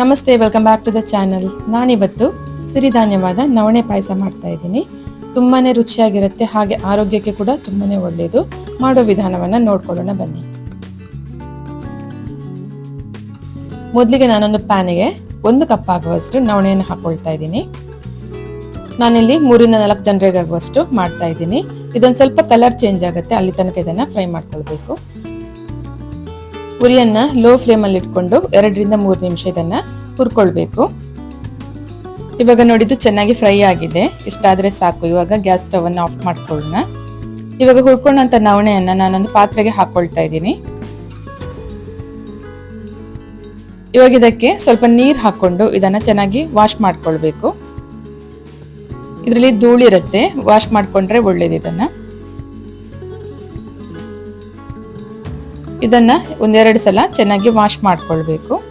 ನಮಸ್ತೆ welcome back to the channel ನಾನಿವತ್ತು ಸಿರಿಧಾನ್ಯವಾದ ನವಣೆ ಪಾಯಸ ಮಾಡ್ತಾ ಇದ್ದೀನಿ. ತುಂಬಾನೇ ರುಚಿಯಾಗಿರುತ್ತೆ, ಹಾಗೆ ಆರೋಗ್ಯಕ್ಕೆ ಕೂಡ ತುಂಬಾನೇ ಒಳ್ಳೆಯದು ಮಾಡೋ ವಿಧಾನವನ್ನು ನೋಡ್ಕೊಳ್ಳೋಣ, ಬನ್ನಿ. ಮೊದಲಿಗೆ ನಾನೊಂದು ಪ್ಯಾನಿಗೆ ಒಂದು ಕಪ್ ಆಗುವಷ್ಟು ನವಣೆಯನ್ನು ಹಾಕೊಳ್ತಾ ಇದ್ದೀನಿ. ನಾನಿಲ್ಲಿ ಮೂರಿಂದ ನಾಲ್ಕು ಜನರಿಗಾಗುವಷ್ಟು ಮಾಡ್ತಾ ಇದ್ದೀನಿ. ಇದೊಂದು ಸ್ವಲ್ಪ ಕಲರ್ ಚೇಂಜ್ ಆಗುತ್ತೆ, ಅಲ್ಲಿ ತನಕ ಇದನ್ನು ಫ್ರೈ ಮಾಡ್ಕೊಳ್ಬೇಕು. ಉರಿಯನ್ನ ಲೋ ಫ್ಲೇಮಲ್ಲಿ ಇಟ್ಕೊಂಡು ಎರಡರಿಂದ ಮೂರು ನಿಮಿಷ ಇದನ್ನ ಹುರ್ಕೊಳ್ಬೇಕು. ಇವಾಗ ನೋಡಿದ್ದು ಚೆನ್ನಾಗಿ ಫ್ರೈ ಆಗಿದೆ. ಇಷ್ಟಾದರೆ ಸಾಕು. ಇವಾಗ ಗ್ಯಾಸ್ ಸ್ಟವ್ ಅನ್ನ ಆಫ್ ಮಾಡ್ಕೊಳ್ಳೋಣ. ಇವಾಗ ಹುರ್ಕೊಂಡಂತ ನವಣೆಯನ್ನು ನಾನೊಂದು ಪಾತ್ರೆಗೆ ಹಾಕೊಳ್ತಾ ಇದ್ದೀನಿ. ಇವಾಗ ಇದಕ್ಕೆ ಸ್ವಲ್ಪ ನೀರು ಹಾಕೊಂಡು ಇದನ್ನ ಚೆನ್ನಾಗಿ ವಾಶ್ ಮಾಡ್ಕೊಳ್ಬೇಕು. ಇದರಲ್ಲಿ ಧೂಳಿರುತ್ತೆ. ವಾಶ್ ಮಾಡಿಕೊಂಡ್ರೆ ಒಳ್ಳೇದು ಇದನ್ನ. ಇದನ್ನ ಒಂದೆರಡು ಸಲ ಚೆನ್ನಾಗಿ ವಾಶ್ ಮಾಡ್ಕೊಳ್ಬೇಕು.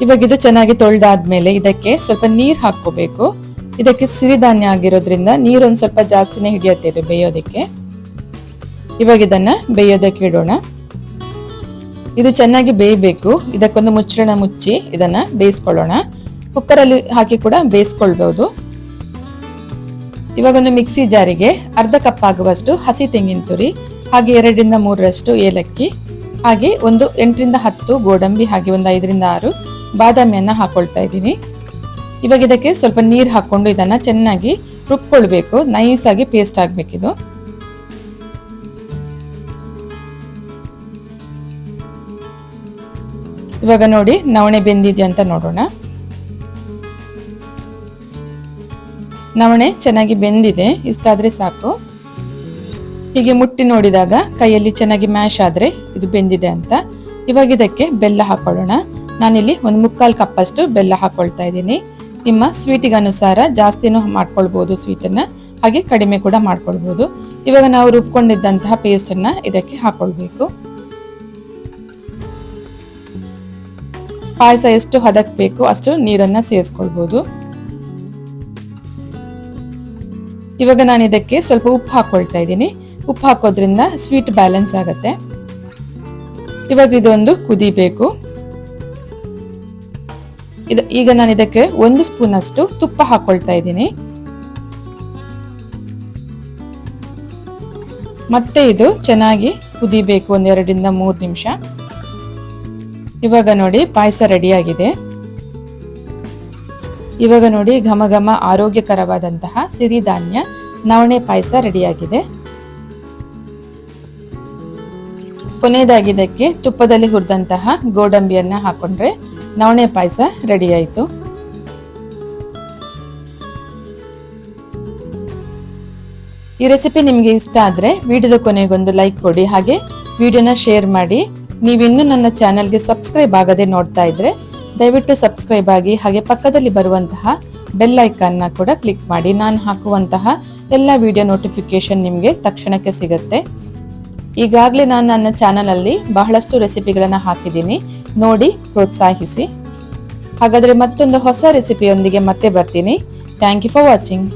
ಇವಾಗ ಇದು ಚೆನ್ನಾಗಿ ತೊಳೆದಾದ್ಮೇಲೆ ಇದಕ್ಕೆ ಸ್ವಲ್ಪ ನೀರು ಹಾಕೋಬೇಕು ಇದಕ್ಕೆ ಸಿರಿಧಾನ್ಯ ಆಗಿರೋದ್ರಿಂದ ನೀರೊಂದು ಸ್ವಲ್ಪ ಜಾಸ್ತಿನೇ ಹಿಡಿಯುತ್ತೆ ಇದು ಬೇಯೋದಕ್ಕೆ. ಇವಾಗ ಇದನ್ನ ಬೇಯೋದಕ್ಕೆ ಇಡೋಣ. ಇದು ಚೆನ್ನಾಗಿ ಬೇಯಬೇಕು. ಇದಕ್ಕೊಂದು ಮುಚ್ಚಳ ಮುಚ್ಚಿ ಇದನ್ನ ಬೇಯಿಸ್ಕೊಳ್ಳೋಣ. ಕುಕ್ಕರಲ್ಲಿ ಹಾಕಿ ಕೂಡ ಬೇಯಿಸ್ಕೊಳ್ಬಹುದು ಇವಾಗೊಂದು ಮಿಕ್ಸಿ ಜಾರಿಗೆ ಅರ್ಧ ಕಪ್ ಆಗುವಷ್ಟು ಹಸಿ ತೆಂಗಿನ ತುರಿ, ಹಾಗೆ ಎರಡರಿಂದ ಮೂರರಷ್ಟು ಏಲಕ್ಕಿ, ಹಾಗೆ ಒಂದು ಎಂಟರಿಂದ ಹತ್ತು ಗೋಡಂಬಿ, ಹಾಗೆ ಒಂದು ಐದರಿಂದ ಆರು ಬಾದಾಮಿಯನ್ನು ಹಾಕೊಳ್ತಾ ಇದ್ದೀನಿ. ಇವಾಗ ಇದಕ್ಕೆ ಸ್ವಲ್ಪ ನೀರು ಹಾಕ್ಕೊಂಡು ಇದನ್ನು ಚೆನ್ನಾಗಿ ರುಬ್ಕೊಳ್ಬೇಕು. ನೈಸಾಗಿ ಪೇಸ್ಟ್ ಆಗಬೇಕಿದು. ಇವಾಗ ನೋಡಿ ನವಣೆ ಬೆಂದಿದೆಯಾ ಅಂತ ನೋಡೋಣ. ನವಣೆ ಚೆನ್ನಾಗಿ ಬೆಂದಿದೆ, ಇಷ್ಟಾದರೆ ಸಾಕು. ಹೀಗೆ ಮುಟ್ಟಿ ನೋಡಿದಾಗ ಕೈಯಲ್ಲಿ ಚೆನ್ನಾಗಿ ಮ್ಯಾಶ್ ಆದರೆ ಇದು ಬೆಂದಿದೆ ಅಂತ. ಇವಾಗ ಇದಕ್ಕೆ ಬೆಲ್ಲ ಹಾಕೊಳ್ಳೋಣ. ನಾನಿಲ್ಲಿ ಒಂದು ಮುಕ್ಕಾಲು ಕಪ್ಪಷ್ಟು ಬೆಲ್ಲ ಹಾಕೊಳ್ತಾ ಇದ್ದೀನಿ. ನಿಮ್ಮ ಸ್ವೀಟಿಗೆ ಅನುಸಾರ ಜಾಸ್ತಿನೂ ಮಾಡ್ಕೊಳ್ಬೋದು ಸ್ವೀಟನ್ನು, ಹಾಗೆ ಕಡಿಮೆ ಕೂಡ ಮಾಡ್ಕೊಳ್ಬೋದು. ಇವಾಗ ನಾವು ರುಬ್ಕೊಂಡಿದ್ದಂತಹ ಪೇಸ್ಟನ್ನು ಇದಕ್ಕೆ ಹಾಕೊಳ್ಬೇಕು. ಪಾಯಸ ಎಷ್ಟು ಹದಕ್ಕೆ ಬೇಕು ಅಷ್ಟು ನೀರನ್ನು ಸೇರಿಸ್ಕೊಳ್ಬಹುದು ಇವಾಗ ನಾನು ಇದಕ್ಕೆ ಸ್ವಲ್ಪ ಉಪ್ಪು ಹಾಕ್ಕೊಳ್ತಾ ಇದ್ದೀನಿ. ಉಪ್ಪು ಹಾಕೋದ್ರಿಂದ ಸ್ವೀಟ್ ಬ್ಯಾಲೆನ್ಸ್ ಆಗುತ್ತೆ. ಇವಾಗ ಇದೊಂದು ಕುದಿಬೇಕು ಇದು ಈಗ ನಾನು ಇದಕ್ಕೆ ಒಂದು ಸ್ಪೂನ್ ಅಷ್ಟು ತುಪ್ಪ ಹಾಕೊಳ್ತಾ ಇದ್ದೀನಿ. ಮತ್ತೆ ಇದು ಚೆನ್ನಾಗಿ ಕುದಿಬೇಕು ಒಂದೆರಡರಿಂದ ಮೂರು ನಿಮಿಷ. ಇವಾಗ ನೋಡಿ ಪಾಯಸ ರೆಡಿಯಾಗಿದೆ ಇವಾಗ ನೋಡಿ ಘಮ ಘಮ ಆರೋಗ್ಯಕರವಾದಂತಹ ಸಿರಿಧಾನ್ಯ ನವಣೆ ಪಾಯಸ ರೆಡಿಯಾಗಿದೆ. ಕೊನೆಯದಾಗಿ ಇದಕ್ಕೆ ತುಪ್ಪದಲ್ಲಿ ಹುರಿದಂತಹ ಗೋಡಂಬಿಯನ್ನ ಹಾಕೊಂಡ್ರೆ ನವಣೆ ಪಾಯಸ ರೆಡಿ ಆಯಿತು. ಈ ರೆಸಿಪಿ ನಿಮಗೆ ಇಷ್ಟ ಆದರೆ ವಿಡಿಯೋದ ಕೊನೆಗೊಂದು ಲೈಕ್ ಕೊಡಿ, ಹಾಗೆ ವಿಡಿಯೋನ ಶೇರ್ ಮಾಡಿ. ನೀವಿನ್ನೂ ನನ್ನ ಚಾನಲ್ಗೆ ಸಬ್ಸ್ಕ್ರೈಬ್ ಆಗದೆ ನೋಡ್ತಾ ಇದ್ರೆ ದಯವಿಟ್ಟು ಸಬ್ಸ್ಕ್ರೈಬ್ ಆಗಿ ಹಾಗೆ ಪಕ್ಕದಲ್ಲಿ ಬರುವಂತಹ ಬೆಲ್ ಐಕಾನ್ನ ಕೂಡ ಕ್ಲಿಕ್ ಮಾಡಿ. ನಾನು ಹಾಕುವಂತಹ ಎಲ್ಲ ವಿಡಿಯೋ ನೋಟಿಫಿಕೇಶನ್ ನಿಮಗೆ ತಕ್ಷಣಕ್ಕೆ ಸಿಗುತ್ತೆ. ಈಗಾಗಲೇ ನಾನು ನನ್ನ ಚಾನಲಲ್ಲಿ ಬಹಳಷ್ಟು ರೆಸಿಪಿಗಳನ್ನು ಹಾಕಿದ್ದೀನಿ. ನೋಡಿ, ಪ್ರೋತ್ಸಾಹಿಸಿ. ಹಾಗಾದರೆ ಮತ್ತೊಂದು ಹೊಸ ರೆಸಿಪಿಯೊಂದಿಗೆ ಮತ್ತೆ ಬರ್ತೀನಿ. Thank you for watching